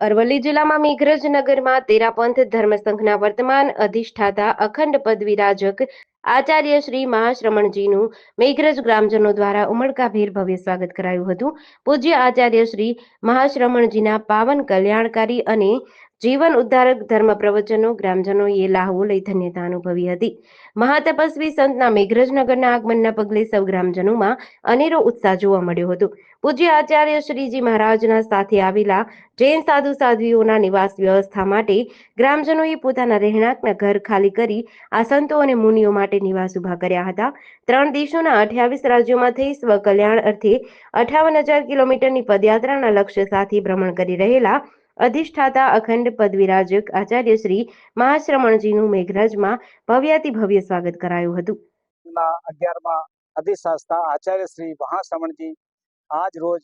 અરવલ્લી જિલ્લામાં મેઘરજ તેરાપંથ ધર્મસંઘના વર્તમાન અધિષ્ઠાતા અખંડ પદવિરાજક આચાર્ય શ્રી મહાશ્રમણજીનું મેઘરજ ગ્રામજનો દ્વારા ઉમળકાભેર ભવ્ય સ્વાગત કરાયું હતું. પૂજ્ય આચાર્ય શ્રી મહાશ્રમણજીના પાવન કલ્યાણકારી અને જીવન ઉદ્ધારક ધર્મ પ્રવચનો ગ્રામજનોએ લાહવો લઈ ધન્યતા અનુભવી હતી. મહાતપસ્વી સંતના મેઘરજનગરના આગમનના પગલે સૌ ગ્રામજનોમાં અનેરો ઉત્સાહ જોવા મળ્યો હતો. પૂજ્ય આચાર્ય શ્રીજી મહારાજના સાથે આવેલા જૈન સાધુ સાધ્વીઓના નિવાસ વ્યવસ્થા માટે ગ્રામજનોએ પોતાના રહેણાંકના ઘર ખાલી કરી આ સંતો અને મુનિઓ માટે નિવાસ ઊભા કર્યા હતા. ત્રણ દેશોના અઠ્યાવીસ રાજ્યોમાં થઈ સ્વકલ્યાણ અર્થે અઠાવન હજાર કિલોમીટરની પદયાત્રાના લક્ષ્ય સાથે ભ્રમણ કરી રહેલા અધિષ્ઠાતા અખંડ પદવિરાજક આચાર્ય શ્રી મહાશ્રમણજીનું મેઘરાજમાં ભવ્યાતિ ભવ્ય સ્વાગત કરાયું હતું. અગિયારમાં અધિશાસ્તા આચાર્ય શ્રી મહાશ્રમણજી આજ રોજ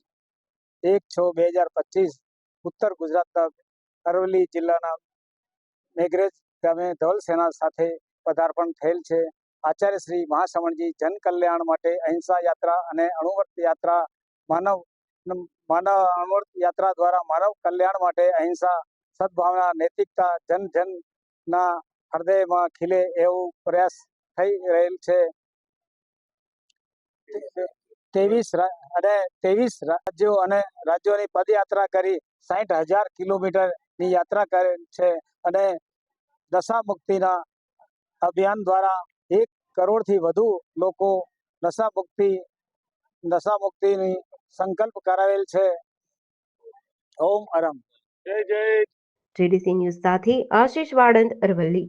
એક છ બે હજાર પચીસ ઉત્તર ગુજરાતના અરવલ્લી જિલ્લાના મેઘરેજ ગામે ધવલ સેના સાથે પદાર્પણ થયેલ છે. આચાર્ય શ્રી મહાશ્રમણજી જન કલ્યાણ માટે અહિંસા યાત્રા અને અણુવર્ત યાત્રા માનવ માનવ અણુવર્ત યાત્રા દ્વારા માનવ કલ્યાણ માટે અહિંસા, સદભાવના, નૈતિકતા જન જનના હૃદયમાં ખીલે એવું પ્રયાસ થઈ રહેલ છે. ત્રેવીસ અને ત્રેવીસ રાજ્યો અને રાજ્યોની પદયાત્રા કરી સાહીઠ હજાર કિલોમીટરની યાત્રા કરે છે અને નશા મુક્તિના અભિયાન દ્વારા એક કરોડથી વધુ લોકો નશા મુક્તિ નશા મુક્તિની સંકલ્પ કરાવેલ છે. ઓમ અરમ. જય જય. જેડીસી ન્યૂઝ સાથે આશીષ વાડંદ અરવલ્લી.